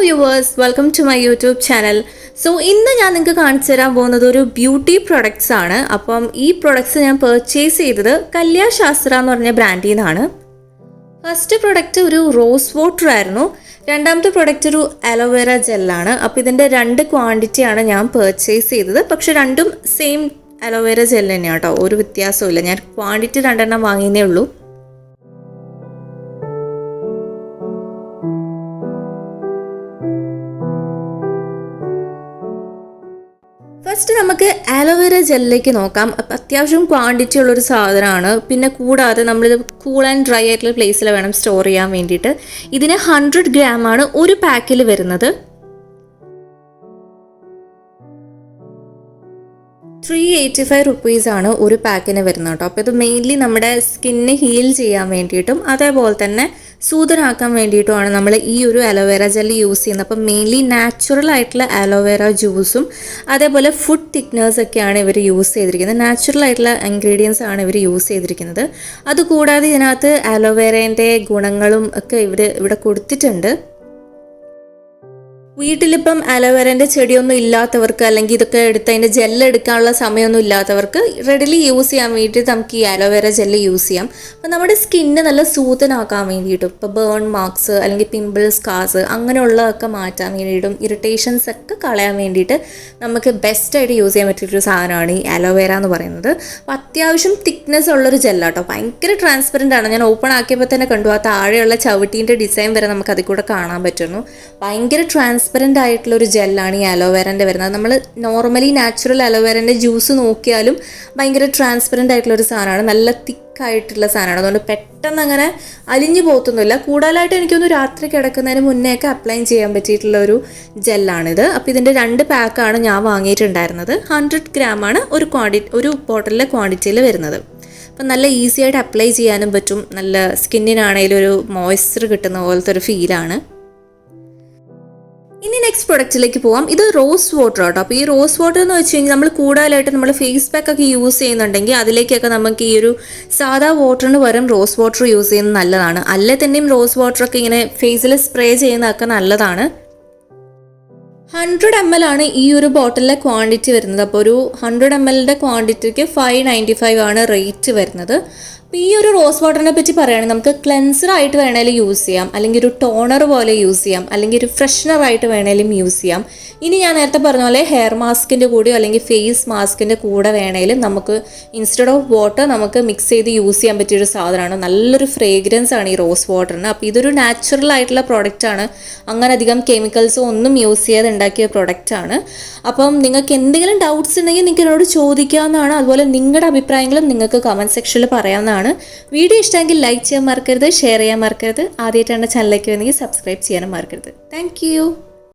Viewers welcome to my YouTube channel so ഇന്ന് ഞാൻ നിങ്ങൾക്ക് കാണിച്ചു തരാൻ പോകുന്നത് ഒരു ബ്യൂട്ടി പ്രൊഡക്ട്സ് ആണ്. അപ്പം ഈ പ്രൊഡക്ട്സ് ഞാൻ പർച്ചേസ് ചെയ്തത് കല്യാ ശാസ്ത്ര എന്ന് പറഞ്ഞ ബ്രാൻഡിൽ നിന്നാണ് ഫസ്റ്റ് പ്രൊഡക്റ്റ് ഒരു റോസ് വാട്ടർ ആയിരുന്നു. രണ്ടാമത്തെ പ്രൊഡക്റ്റ് ഒരു അലോവേറ ജെല്ലാണ് അപ്പോൾ ഇതിന്റെ രണ്ട് ക്വാണ്ടിറ്റിയാണ് ഞാൻ പർച്ചേസ് ചെയ്തത്. പക്ഷെ രണ്ടും സെയിം അലോവേറ ജെൽ തന്നെയാണ് കേട്ടോ ഒരു വ്യത്യാസവും ഞാൻ ക്വാണ്ടിറ്റി രണ്ടെണ്ണം വാങ്ങിയതേ ഉള്ളൂ. ഫസ്റ്റ് നമുക്ക് അലോവേര ജെല്ലിലേക്ക് നോക്കാം. അത്യാവശ്യം ക്വാണ്ടിറ്റി ഉള്ളൊരു സാധനമാണ്. പിന്നെ കൂടാതെ നമ്മളിത് കൂൾ ആൻഡ് ഡ്രൈ ആയിട്ടുള്ള പ്ലേസിൽ വേണം സ്റ്റോർ ചെയ്യാൻ വേണ്ടിയിട്ട്. ഇതിന് ഹൺഡ്രഡ് ഗ്രാം ആണ് ഒരു പാക്കിൽ വരുന്നത്. ത്രീ എയ്റ്റി ഫൈവ് റുപ്പീസ് ആണ് ഒരു പാക്കിന് വരുന്നത് കേട്ടോ. അപ്പോൾ ഇത് മെയിൻലി നമ്മുടെ സ്കിന്ന് ഹീൽ ചെയ്യാൻ വേണ്ടിയിട്ടും അതേപോലെ തന്നെ സൂതനാക്കാൻ വേണ്ടിയിട്ടുമാണ് നമ്മൾ ഈ ഒരു അലോവേര ജെൽ യൂസ് ചെയ്യുന്നത്. അപ്പം മെയിൻലി നാച്ചുറൽ ആയിട്ടുള്ള അലോവേര ജ്യൂസും അതേപോലെ ഫുഡ് തിക്നേഴ്സ് ഒക്കെയാണ് ഇവർ യൂസ് ചെയ്തിരിക്കുന്നത്. നാച്ചുറൽ ആയിട്ടുള്ള ഇൻഗ്രീഡിയൻസ് ആണ് ഇവർ യൂസ് ചെയ്തിരിക്കുന്നത്. അതുകൂടാതെ ഇതിനകത്ത് അലോവേറേന്റെ ഗുണങ്ങളും ഒക്കെ ഇവർ ഇവിടെ കൊടുത്തിട്ടുണ്ട്. വീട്ടിലിപ്പം അലോവേരന്റെ ചെടിയൊന്നും ഇല്ലാത്തവർക്ക് അല്ലെങ്കിൽ ഇതൊക്കെ എടുത്ത് അതിന്റെ ജെല്ല് എടുക്കാനുള്ള സമയമൊന്നും ഇല്ലാത്തവർക്ക് റെഡിലി യൂസ് ചെയ്യാൻ വേണ്ടിയിട്ട് നമുക്ക് ഈ അലോവേര ജെല്ല് യൂസ് ചെയ്യാം. അപ്പം നമ്മുടെ സ്കിന്ന് നല്ല സൂതനാക്കാൻ വേണ്ടിയിട്ടും ഇപ്പോൾ ബേൺ മാർക്സ് അല്ലെങ്കിൽ പിമ്പിൾസ് കാസ് അങ്ങനെയുള്ളതൊക്കെ മാറ്റാൻ വേണ്ടിയിട്ടും ഇറിറ്റേഷൻസ് ഒക്കെ കളയാൻ വേണ്ടിയിട്ട് നമുക്ക് ബെസ്റ്റായിട്ട് യൂസ് ചെയ്യാൻ പറ്റിയൊരു സാധനമാണ് ഈ അലോവേര എന്ന് പറയുന്നത്. അപ്പോൾ അത്യാവശ്യം തിക്നെസ് ഉള്ളൊരു ജെല്ലാട്ടോ ഭയങ്കര ട്രാൻസ്പെറന്റ് ആണ്. ഞാൻ ഓപ്പൺ ആക്കിയപ്പോൾ തന്നെ കണ്ടു. ആ താഴെയുള്ള ചവിട്ടീന്റെ ഡിസൈൻ വരെ നമുക്ക് അതിൽ കൂടെ കാണാൻ പറ്റുന്നു. ഭയങ്കര ട്രാൻസ്പെറന്റ് ആയിട്ടുള്ള ഒരു ജെല്ലാണ് ഈ അലോവേറന്റെ വരുന്നത്. നമ്മൾ നോർമലി നാച്ചുറൽ അലോവേറന്റെ ജ്യൂസ് നോക്കിയാലും ഭയങ്കര ട്രാൻസ്പെറന്റ് ആയിട്ടുള്ള ഒരു സാധനമാണ്. നല്ല തിക്കായിട്ടുള്ള സാധനമാണ്. അതുകൊണ്ട് പെട്ടെന്ന് അങ്ങനെ അലിഞ്ഞു പോകത്തൊന്നുമില്ല. കൂടുതലായിട്ട് എനിക്കൊന്ന് രാത്രി കിടക്കുന്നതിന് മുന്നേ ഒക്കെ അപ്ലൈ ചെയ്യാൻ പറ്റിയിട്ടുള്ള ഒരു ജെല്ലാണിത് അപ്പോൾ ഇതിന്റെ രണ്ട് പാക്കാണ് ഞാൻ വാങ്ങിയിട്ടുണ്ടായിരുന്നത്. ഹൺഡ്രഡ് ആണ് ഒരു ക്വാണ്ടിറ്റി ഒരു ബോട്ടിലിലെ ക്വാണ്ടിറ്റിയിൽ വരുന്നത്. അപ്പം നല്ല ഈസി ആയിട്ട് അപ്ലൈ ചെയ്യാനും പറ്റും. നല്ല സ്കിന്നിനാണെങ്കിലും ഒരു മോയ്സ്ചർ കിട്ടുന്ന പോലത്തെ ഒരു ഫീലാണ് ഇനി നെക്സ്റ്റ് പ്രൊഡക്റ്റിലേക്ക് പോവാം. ഇത് റോസ് വാട്ടർ കേട്ടോ അപ്പോൾ ഈ റോസ് വാട്ടർ എന്ന് വെച്ച് കഴിഞ്ഞാൽ നമ്മൾ കൂടുതലായിട്ട് നമ്മൾ ഫേസ് പാക്ക് ഒക്കെ യൂസ് ചെയ്യുന്നുണ്ടെങ്കിൽ അതിലേക്കൊക്കെ നമുക്ക് ഈ ഒരു സാധാ വാട്ടറിന് പകരം റോസ് വാട്ടർ യൂസ് ചെയ്യുന്നത് നല്ലതാണ്. അല്ലേ തന്നെയും റോസ് വാട്ടറൊക്കെ ഇങ്ങനെ ഫേസിൽ സ്പ്രേ ചെയ്യുന്നതൊക്കെ നല്ലതാണ്. ഹൺഡ്രഡ് എം എൽ ആണ് ഈ ഒരു ബോട്ടിലിലെ ക്വാണ്ടിറ്റി വരുന്നത്. അപ്പോൾ ഒരു ഹൺഡ്രഡ് എം എല്ലിന്റെ ക്വാണ്ടിറ്റിക്ക് ഫൈവ് നയന്റി ഫൈവ് ആണ് റേറ്റ് വരുന്നത്. അപ്പോൾ ഈ ഒരു റോസ് വാട്ടറിനെ പറ്റി പറയുകയാണെങ്കിൽ നമുക്ക് ക്ലെൻസർ ആയിട്ട് വേണേലും യൂസ് ചെയ്യാം. അല്ലെങ്കിൽ ഒരു ടോണർ പോലെ യൂസ് ചെയ്യാം. അല്ലെങ്കിൽ ഒരു ഫ്രഷ്നർ ആയിട്ട് വേണേലും യൂസ് ചെയ്യാം. ഇനി ഞാൻ നേരത്തെ പറഞ്ഞ പോലെ ഹെയർ മാസ്കിന്റെ കൂടെയോ അല്ലെങ്കിൽ ഫേസ് മാസ്കിന്റെ കൂടെ വേണേലും നമുക്ക് ഇൻസ്റ്റെഡ് ഓഫ് വാട്ടർ നമുക്ക് മിക്സ് ചെയ്ത് യൂസ് ചെയ്യാൻ പറ്റിയൊരു സാധനമാണ്. നല്ലൊരു ഫ്രേഗ്രൻസ് ആണ് ഈ റോസ് വാട്ടറിന്. അപ്പോൾ ഇതൊരു നാച്ചുറൽ ആയിട്ടുള്ള പ്രോഡക്റ്റ് ആണ്. അങ്ങനെ അധികം കെമിക്കൽസോ ഒന്നും യൂസ് ചെയ്യാതെ ഉണ്ടാക്കിയ ആണ്. അപ്പം നിങ്ങൾക്ക് എന്തെങ്കിലും ഡൗട്ട്സ് ഉണ്ടെങ്കിൽ നിങ്ങൾക്ക് എന്നോട് ചോദിക്കാവുന്നതാണ്. അതുപോലെ നിങ്ങളുടെ അഭിപ്രായങ്ങളും നിങ്ങൾക്ക് കമന്റ് സെക്ഷനിൽ പറയാവുന്നതാണ്. വീഡിയോ ഇഷ്ടമെങ്കിൽ ലൈക്ക് ചെയ്യാൻ മറക്കരുത് ഷെയർ ചെയ്യാൻ മറക്കരുത്. ആദ്യമായിട്ടാണ് ചാനലിലേക്ക് വന്നെങ്കിൽ സബ്സ്ക്രൈബ് ചെയ്യാനും മറക്കരുത്. താങ്ക്